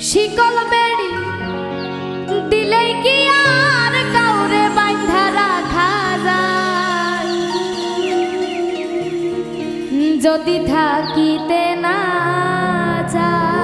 শিকল বেড়ি দিলে কি আর কাউরে বাঁধা রাখা যায়? যদি থাকিতে না যায়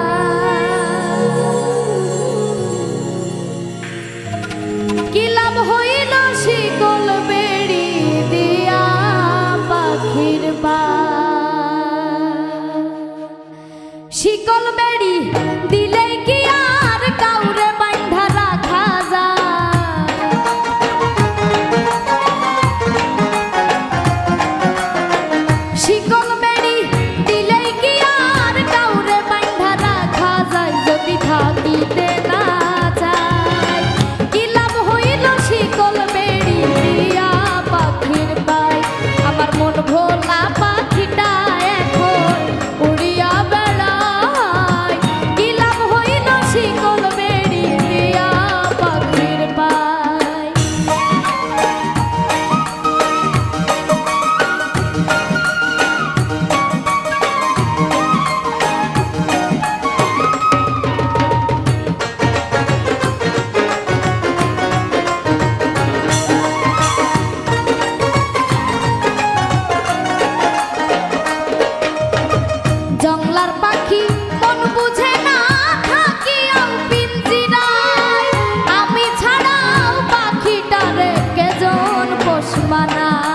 pull my. 사랑